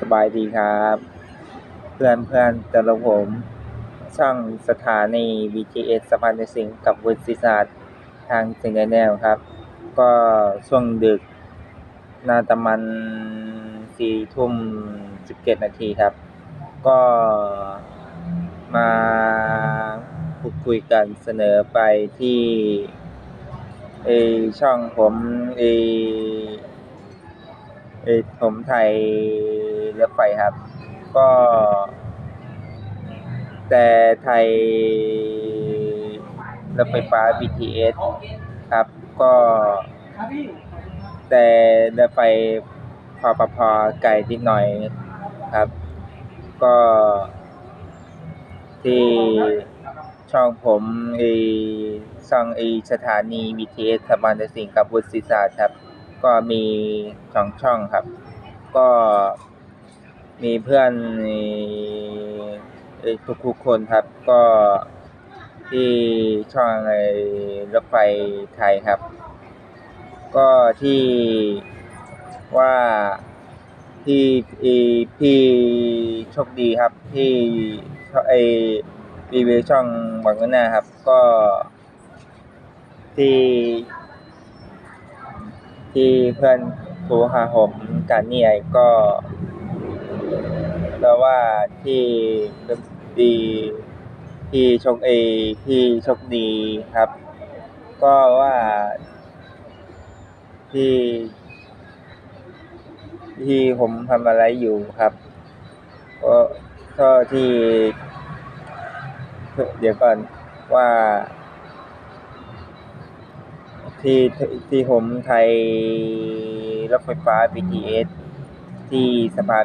สบายดีครับ เพื่อนเพื่อนๆแต่ละผม ช่องสถานี BTS สะพานสิงห์กับวุฒิศาสตร์ทางสิงห์แนวครับ ก็ช่วงดึก น่าจะมันสี่ทุ่มสิบเจ็ดนาทีครับ ก็มาพูดคุยกันเสนอไปที่เอช่องผมเอ ผมไทยรถไฟครับ ก็ แต่ไทยรถไฟฟ้า BTS ครับ ก็ แต่รถไฟพอปพอไกลนิดหน่อยครับ ก็ ที่ช่องผมไอช่องไอสถานี BTS สะพานสิงห์กับวุฒิศาสตร์ครับ ก็มีสองช่องครับ ก็มีเพื่อนทุกๆคนครับ ก็ที่ช่องรถไฟไทยครับ ก็ที่ว่าที่พี่โชคดีครับ ที่ไอรีวิวช่องบังเงินน้าครับ ก็ที่ ที่เพื่อนโทรหาผมกันเนี่ยก็แปลว่าที่ดีพี่ชคเอพี่ชคดีครับ ก็ว่าที่ที่ผมทำอะไรอยู่ครับก็ก็ที่ เดี๋ยวก่อนว่า ที่ที่ผมไทยรถไฟฟ้า BTS ที่สะพาน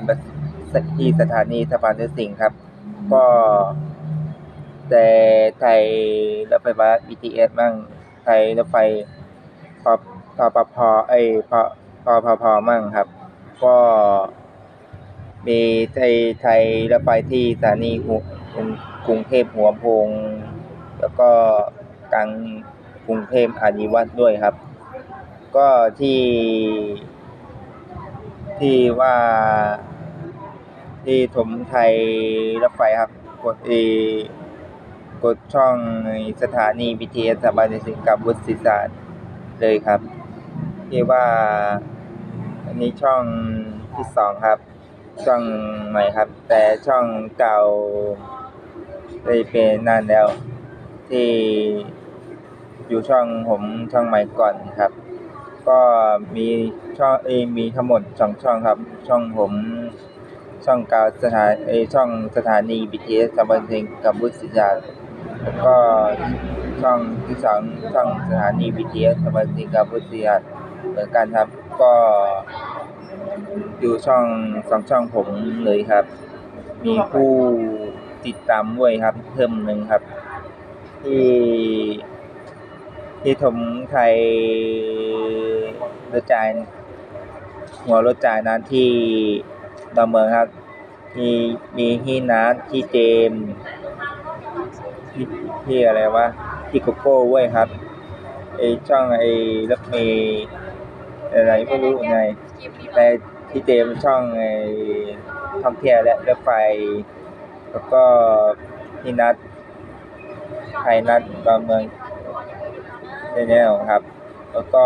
ที่สถานีสะพานเสิงห์ครับ ก็แต่ไทยรถไฟฟ้า BTS มั่งไทยรถไฟพพปพเอ้ยพอพอพพมั่งครับ ก็มีไทยไทยรถไฟที่สถานีกรุงเทพหัวพง แล้วก็กลาง กรุงเทพอานิวัตด้วยครับ ก็ที่ ที่ว่า ที่ถมไทยรถไฟครับ กดเอกดช่องสถานี BTS สถาบันสิงห์กับวุฒิศาสตร์เลยครับ ที่ว่า อันนี้ช่องที่สองครับ ช่องใหม่ครับ แต่ช่องเก่าได้เป็นนานแล้วที่ อยู่ช่องผมช่องใหม่ก่อนครับ ก็มีช่องเอมีทั้งหมดสองช่องครับ ช่องผมช่องกาสถานเอช่องสถานี BTS สถาบันสิงห์กับวุฒิศาสตร์แล้วก็ช่องที่สองช่องสถานี BTS สถาบันสิงห์กับวุฒิศาสตร์เหมือนกันครับ ก็อยู่ช่องสองช่องผมเลยครับ มีผู้ติดตามด้วยครับ เพิ่มหนึ่งครับที่ ที่ถมไทยรถจ่ายหัวรถจ่ายนั้นที่ดอนเมืองครับ มีมีที่นัดที่เจมที่ที่อะไรวะที่โกโก้เว้ยครับไอช่องไอรถเมย์อะไรไม่รู้ไงแต่ที่เจมช่องไอท่องเที่ยวและรถไฟแล้วก็ที่นัดไทยนัดดอนเมือง แนวครับ แล้วก็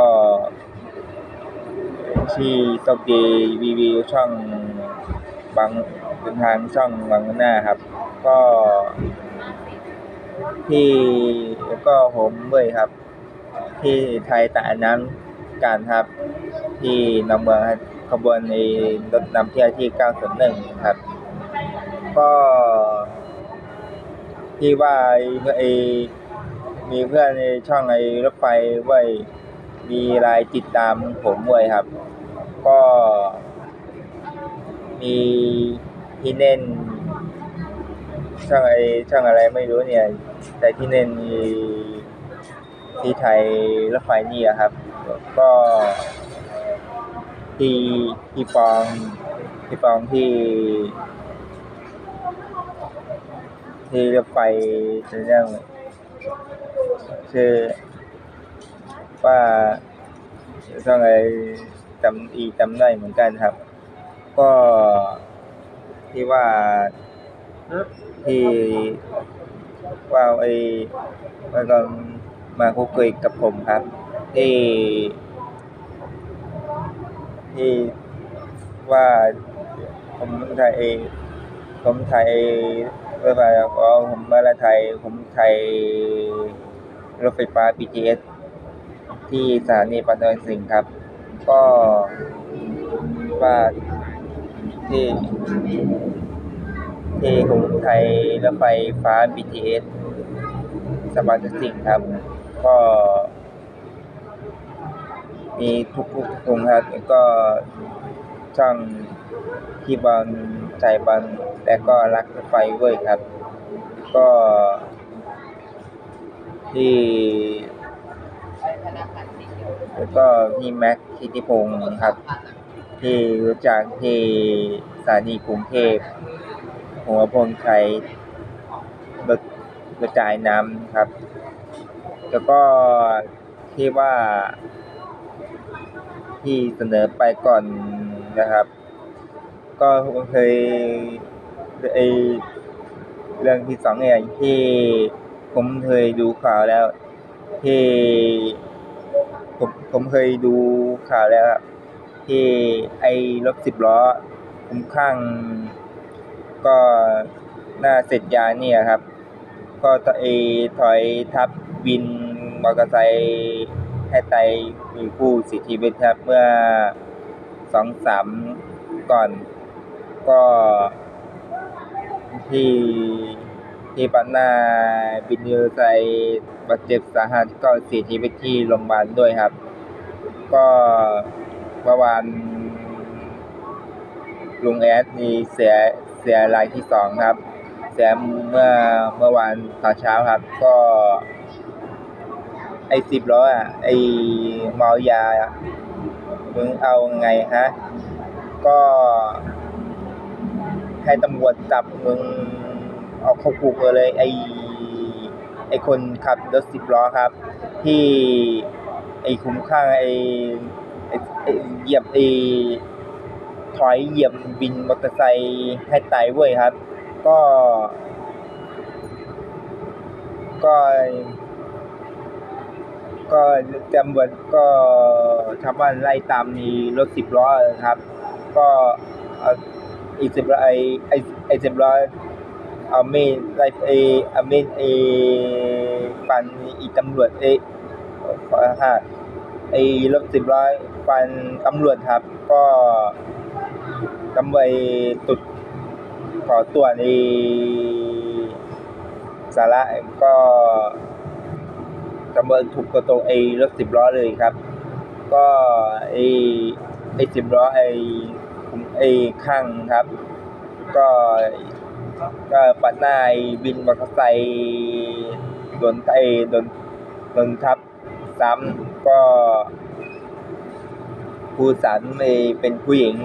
ที่ตกดีรีวิวช่องบางเป็นทางช่องบางหน้าครับ ก็ที่แล้วก็ผมด้ยครับ ที่ไทยตะน้ำการครับ ที่นำเมืองขบวนในรถนำเที่ยวที่ 901 ครับ ก็ที่ว่าไอ มีเพื่อนในช่องไอรถไฟไว้มีรายติดตามผมด้วยครับ ก็มีที่เน่นช่องไอช่องอะไรไม่รู้เนี่ย แต่ที่เน่นมีที่ไทยรถไฟนี่อะครับ ก็ที่ที่ปองที่ปองที่ ที่รถไฟจะเรื่อง ชื่อว่าช่องอะไรจำอีจำได้เหมือนกันครับ ก็ที่ว่าที่ว่าไอ้ว่าก็มาคุยคุยกับผมครับ ที่ ที่ว่าผมไทยผมไทย เมื่อไหร่อ๋อผมมาละไทย ผมไทยรถไฟฟ้า BTS ที่สถานีปัตตานสิงห์ครับ ก็ว่าที่ที่ผมไทยรถไฟฟ้า BTS สปาสิงห์ครับ ก็มีทุกๆทุกครับแล้วก็ช่องที่บอล ใจบอลแต่ก็รักรถไฟด้วยครับ ก็ ที่แล้วก็พี่แม็กซ์ทิติพงศ์ครับ ที่รู้จักที่สถานีกรุงเทพหัวพลไทยรถกระจายน้ำครับ แล้วก็ที่ว่าที่เสนอไปก่อนนะครับ ก็เคยไอเรื่องที่สองเนี่ยที่ผมเคยดูข่าวแล้ว ที่ผมผมเคยดูข่าวแล้วครับที่ไอ้รถสิบล้อคุ้มข้าง ก็หน้าเสร็จยาเนี่ยครับ ก็ไอถอยทับวินมอเตอร์ไซค์ให้ไตมีผู้เสียชีวิตครับเมื่อสองสามก่อน ก็ที่ที่ปันหน้าบินมอเร์ไซบาดเจ็บสาหัสก็เสียชีวิตที่โรงพยาบาลด้วยครับ ก็เมื่อวานลุงแอดมีเสียเสียรายที่สองครับ เสียเมื่อเมื่อวานตอนเช้าครับ ก็ ไอ้สิบล้ออะ ไอ้เมายาอะมึงเอาไงฮะ ก็ ให้ตำรวจจับมึงเอาเข้าคุกเลยไอ้ไอ้คนขับรถสิบล้อครับ ที่ไอ้คุ้มข้างไอ้ไอ้เหยียบไอ้ถอยเหยียบบินมอเตอร์ไซค์ให้ตายเว้ยครับ ก็ ก็ก็ตำรวจก็ชาวบ้านไล่ตามมีรถสิบล้อครับ ก็ อาไอ้สิบล้อไอ้ไอ้ไอ้สิบล้อเอามีดไล่ไอ้เมีดไอ้ฟันอีตำรวจไอ้ขอฮะไอ้รถสิบล้อยฟันตำรวจครับ ก็ตำรวจตุดขอตรวจไอ้สาระก็ตำรวจถูกกระโตไอ้รถสิบล้อเลยครับ ก็ไอ้ไอ้สิบล้อไอ้ ไอ้ข้างครับ ก็ก็ปัดหน้าไอ้บินมอเตอร์ไซค์โดนไอ้โดนโดนทับซ้ำก็ผู้สารไอ้เป็นผู้หญิง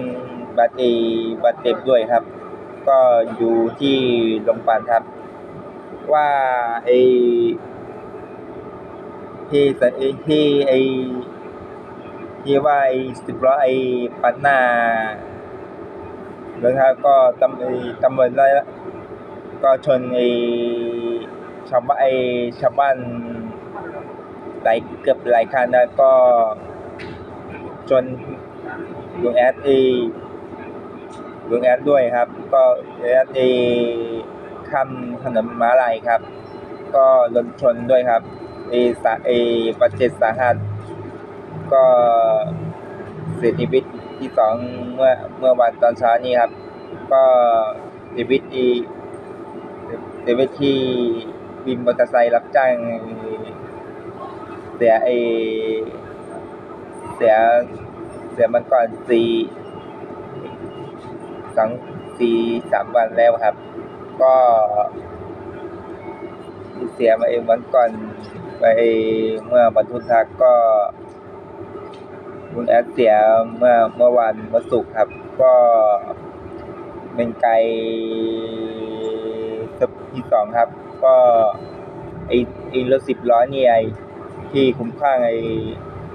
บาดเจ็บบาดเจ็บด้วยครับ ก็อยู่ที่โรงพยาบาลครับ ว่าไอ้ที่สไอ้ที่ไอ้ที่ว่าไอ้สิบล้อไอ้ปัดหน้า แล้วครับก็ตำไอ้ตำรวจไล่ก็ชนไอ้ชาวบ้านไอ้ชาวบ้านหลายเกือบหลายคันนะก็ชนลุงแอดไอ้ลุงแอดด้วยครับ ก็แอดไอ้ข้ามถนนม้าลายครับ ก็รถชนด้วยครับเอสาเอบาดเจ็บสาหัสก็เสียชีวิต ที่สองเมื่อเมื่อวันตอนเช้านี้ครับ ก็เสียชีวิตที่เสียชีวิตที่วินมอเตอร์ไซค์รับจ้างเสียเอเสียเสียมันก่อนสี่สองสี่สามวันแล้วครับ ก็เสียมาเองวันก่อนไปเมื่อบรรทุนทักก็ คุณแอดเสียเมื่อเมื่อวันวันศุกร์ครับ ก็เป็นไกลสที่สองครับ ก็ไอไอรถสิบล้อนี่ไอที่คุ้มข้างไอ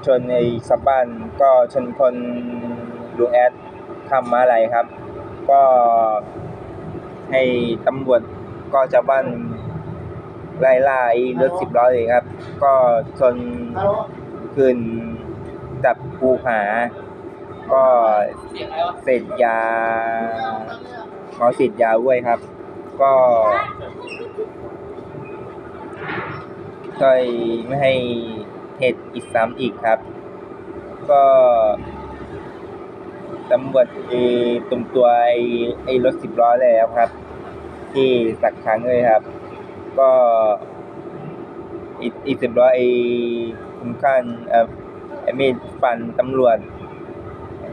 ชนไอชาวบ้านก็ชนคนลุงแอดทำมาอะไรครับ ก็ให้ตำรวจก็ชาวบ้านไล่ล่าไอรถสิบล้อเลยครับ ก็ชนขึ้น จับภูหาก็เสร็จยาขอสิทธิ์ยาด้วยครับ ก็ช่วยไม่ให้เหตุอีกซ้ำอีกครับ ก็ตำรวจเอตุ่มตัวไอ้ไอ้รถสิบล้อแล้วครับ ที่สักครั้งเลยครับ ก็อีอีสิบล้อไอ้คุ้มข้างเอ่อ มีดฟันตำรวจ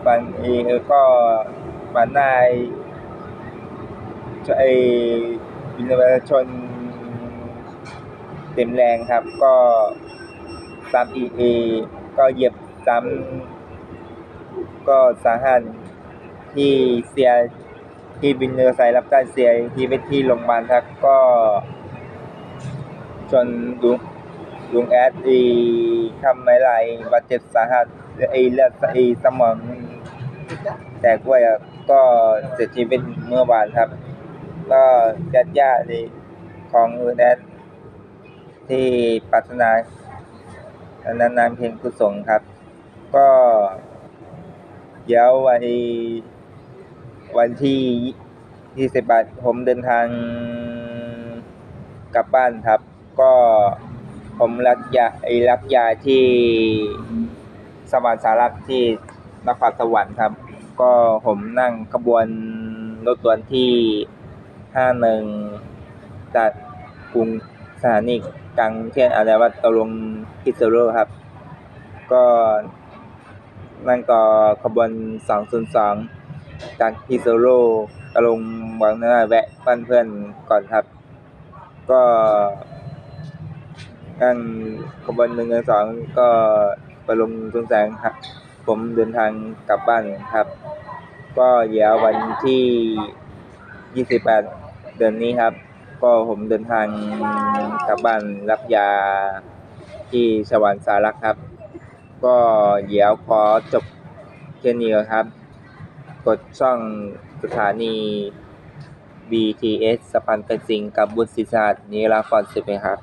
ฟันอ้เออก็ฟันนาไอ้ไอ้วินประชาชนเต็มแรงครับ ก็ซ้ำอีเอก็เหยียบซ้ำก็สาหัสที่เสียที่บินเรือไซรับการเสียที่ไปที่โรงพยาบาลครับก็จนลุง ลุงแอดอีทำไม่ไหลายบาดเจ็บสาหัสไอ้เลือดไอ้สมองแตกด้วยก็เสียชีวิตเมื่อวานครับ ก็ญาติญาติของลุงแอดที่ปรารถนานานานๆเพียงกุศลครับ ก็เดี๋ยววันวันที่ยี่สิบบาทผมเดินทางกลับบ้านครับ ก็ ผมรับยาไอรับยาที่สวรรค์สารักที่นครสวรรค์ครับ ก็ผมนั่งขบวนรถด่วนที่ห้าหนึ่งจากกรุงสถานีกลางเทียนอะไรว่าตะลงพิษณุโลกครับ ก็นั่งต่อขบวน202จากพิษณุโลกตะลงบางนาแวะบ้านเพื่อนก่อนครับ ก็ นั่งขบวนหนึ่งสองก็ไปลงทุนแสงครับ ผมเดินทางกลับบ้านครับ ก็เดี๋ยววันที่ 28 เดือนนี้ครับ ก็ผมเดินทางกลับบ้านรับยาที่สวรรค์สารักครับ ก็เดี๋ยวขอจบแค่นี้ครับ กดช่องสถานี BTS สะพานเป็นสิงกับบุญศิษานิราคอนสิบเองครับ